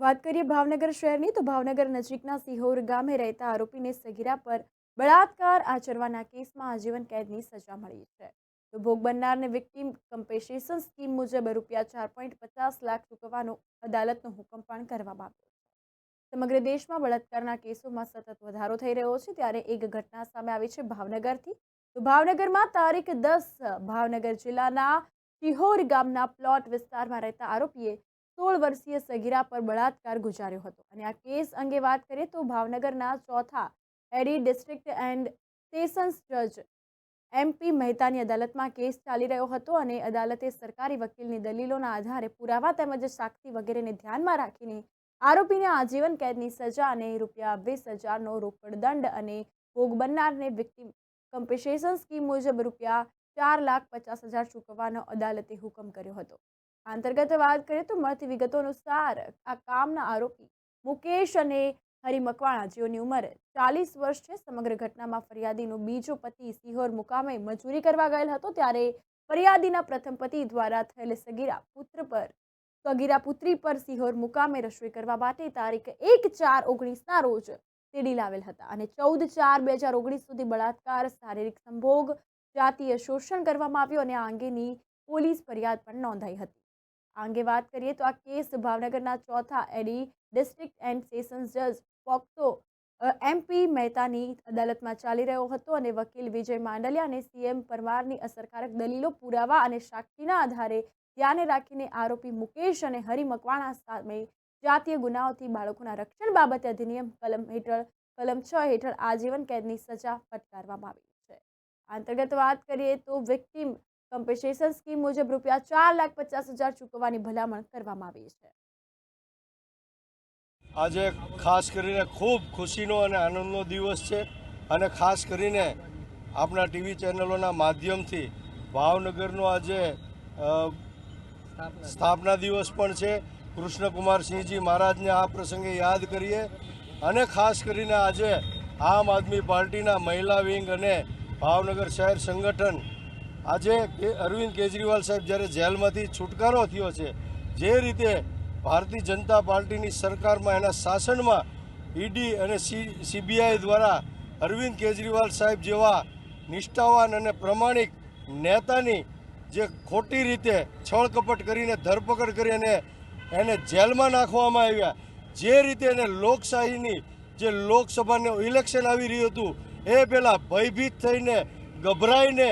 વાત કરીએ ભાવનગર શહેરની, તો ભાવનગર નજીકના સિહોર ગામે રહેતા આરોપીને સગીરા પર બળાત્કાર આચરવાના કેસમાં આજીવન કેદની સજા મળી છે. તો ભોગ બનનારને વિક્ટિમ કમ્પેન્સેશન સ્કીમ મુજબ રૂપિયા ચાર પોઈન્ટ પચાસ લાખ ચૂકવવાનો અદાલતનો હુકમ પણ કરવામાં આવ્યો સમગ્ર દેશમાં બળાત્કારના કેસોમાં સતત વધારો થઈ રહ્યો છે, ત્યારે એક ઘટના સામે આવી છે ભાવનગરથી. તો ભાવનગરમાં તારીખ દસ, ભાવનગર જિલ્લાના શિહોર ગામના પ્લોટ વિસ્તારમાં રહેતા આરોપીએ સોળ વર્ષીય સગીરા પર બળાત્કાર ગુજાર્યો હતો. અને આ કેસ અંગે વાત કરીએ તો ભાવનગરના ચોથા એડી ડિસ્ટ્રિક્ટ એન્ડ સેશન્સ જજ એમપી મહેતાની અદાલતમાં કેસ ચાલી રહ્યો હતો અને અદાલતે સરકારી વકીલની દલીલોના આધારે પુરાવા તેમજ સાક્ષી વગેરેને ધ્યાનમાં રાખીને આરોપીને આજીવન કેદની સજા અને રૂપિયા વીસ હજારનો રોકડ દંડ અને ભોગ બનનારને વિક્ટિમ કમ્પેન્સેશન સ્કીમ મુજબ રૂપિયા ચાર લાખ પચાસ હજાર ચૂકવવાનો અદાલતે હુકમ કર્યો હતો. અંતર્ગત વાત કરીએ તો મળતી વિગતો અનુસાર, આ કામના આરોપી મુકેશ અને હરિમકવાણા જેઓની ઉંમર ચાલીસ વર્ષ છે, સમગ્ર ઘટનામાં ફરિયાદીનો બીજો પતિ સિહોર મુકામે મજૂરી કરવા ગયેલ હતો, ત્યારે ફરિયાદીના પ્રથમ પતિ દ્વારા થયેલ સગીરા પુત્ર પર, સગીરા પુત્રી પર સિહોર મુકામે રસોઈ કરવા માટે તારીખ એક ચાર ઓગણીસના રોજ તેડી લાવેલ હતા અને ચૌદ ચાર બે હજાર ઓગણીસ સુધી બળાત્કાર, શારીરિક સંભોગ, જાતીય શોષણ કરવામાં આવ્યું અને આ અંગેની પોલીસ ફરિયાદ પણ નોંધાઈ હતી. આ અંગે વાત કરીએ તો આ કેસ ભાવનગરના ચોથા એડી ડિસ્ટ્રિક્ટ એન્ડ સેશન્સ જજ પોક્સો એમપી મહેતાની અદાલતમાં ચાલી રહ્યો હતો અને વકીલ વિજય માંડલિયા અને સીએમ પરમારની અસરકારક દલીલો પુરાવા અને સાક્ષીના આધારે ધ્યાને રાખીને આરોપી મુકેશ અને હરિ મકવાણા સામે જાતીય ગુનાઓથી બાળકોના રક્ષણ બાબતે અધિનિયમ કલમ હેઠળ, કલમ છ હેઠળ આજીવન કેદની સજા ફટકારવામાં આવી છે. અંતર્ગત વાત કરીએ તો વિક્ટિમ કમ્પેન્સેશન સ્કીમ મુજબ રૂપિયા ચાર લાખ પચાસ હજાર ચૂકવવાની ભલામણ કરવામાં આવી છે. આજે ખાસ કરીને ખૂબ ખુશીનો અને આનંદનો દિવસ છે અને ખાસ કરીને આપણા ટીવી ચેનલોના માધ્યમથી ભાવનગરનો આજે સ્થાપના દિવસ પણ છે. કૃષ્ણકુમારસિંહજી મહારાજને આ પ્રસંગે યાદ કરીએ અને ખાસ કરીને આજે આમ આદમી પાર્ટીના મહિલા વિંગ અને ભાવનગર શહેર સંગઠન આજે અરવિંદ કેજરીવાલ સાહેબ જ્યારે જેલમાંથી છુટકારો થયો છે, જે રીતે ભારતીય જનતા પાર્ટીની સરકારમાં એના શાસનમાં ઈડી અને સીબીઆઈ દ્વારા અરવિંદ કેજરીવાલ સાહેબ જેવા નિષ્ઠાવાન અને પ્રમાણિક નેતાની જે ખોટી રીતે છળકપટ કરીને ધરપકડ કરી અને એને જેલમાં નાખવામાં આવ્યા, જે રીતે એને લોકશાહીની જે લોકસભાનું ઇલેક્શન આવી રહ્યું હતું, એ પહેલાં ભયભીત થઈને, ગભરાઈને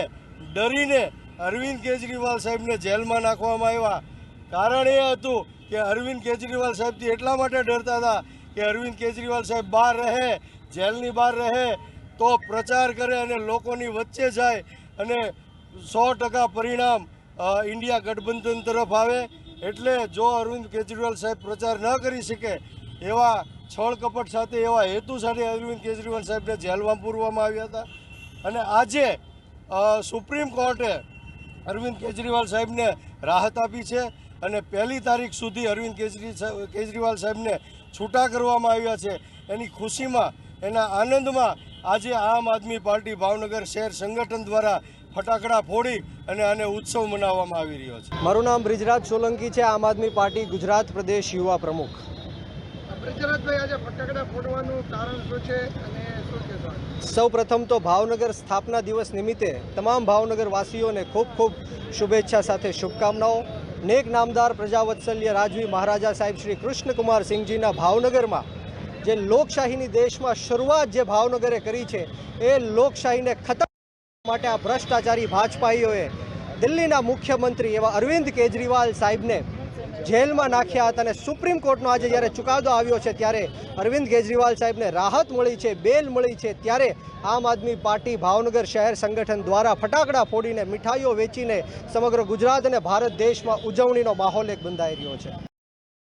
ડરીને અરવિંદ કેજરીવાલ સાહેબને જેલમાં નાખવામાં આવ્યા. કારણ એ હતું કે અરવિંદ કેજરીવાલ સાહેબથી એટલા માટે ડરતા હતા કે અરવિંદ કેજરીવાલ સાહેબ બહાર રહે, જેલની બહાર રહે, તો પ્રચાર કરે અને લોકોની વચ્ચે જાય અને સો પરિણામ ઇન્ડિયા ગઠબંધન તરફ આવે. એટલે જો અરવિંદ કેજરીવાલ સાહેબ પ્રચાર ન કરી શકે, એવા છળ કપટ સાથે, એવા હેતુ સાથે અરવિંદ કેજરીવાલ સાહેબને જેલમાં પૂરવામાં આવ્યા હતા. અને આજે સુપ્રીમ કોર્ટે અરવિંદ કેજરીવાલ સાહેબને રાહત આપી છે અને પહેલી તારીખ સુધી અરવિંદ કેજરી કેજરીવાલ સાહેબને છૂટા કરવામાં આવ્યા છે. એની ખુશીમાં એના આનંદમાં આજે આમ આદમી પાર્ટી ભાવનગર શહેર સંગઠન દ્વારા ફટાકડા ફોડી અને આને ઉત્સવ મનાવવામાં આવી રહ્યો છે. મારું નામ બ્રિજરાજ સોલંકી છે. આમ આદમી પાર્ટી ગુજરાત પ્રદેશ યુવા પ્રમુખ. બ્રિજરાજભાઈ આજે ફટાકડા ફોડવાનું કારણ શું છે? અને શું કહેશો સૌ પ્રથમ તો ભાવનગર સ્થાપના દિવસ નિમિત્તે તમામ ભાવનગરવાસીઓને ખૂબ ખૂબ શુભેચ્છા સાથે શુભકામનાઓ. નેક નામદાર પ્રજાવત્સલ્ય રાજવી મહારાજા સાહેબ શ્રી કૃષ્ણકુમાર સિંહજીના ભાવનગરમાં જે લોકશાહીની દેશમાં શરૂઆત જે ભાવનગરે કરી છે, એ લોકશાહીને ખતમ માટે આ ભ્રષ્ટાચારી ભાજપાઈઓએ દિલ્હીના મુખ્યમંત્રી એવા અરવિંદ કેજરીવાલ સાહેબને જેલમાં નાખ્યા હતા અને સુપ્રીમ કોર્ટનો આજે જ્યારે ચુકાદો આવ્યો છે ત્યારે અરવિંદ કેજરીવાલ સાહેબને રાહત મળી છે, બેલ મળી છે, ત્યારે આમ આદમી પાર્ટી ભાવનગર શહેર સંગઠન દ્વારા ફટાકડા ફોડીને મીઠાઈઓ વેચીને સમગ્ર ગુજરાત અને ભારત દેશમાં ઉજવણીનો માહોલ એક બંધાઈ રહ્યો છે.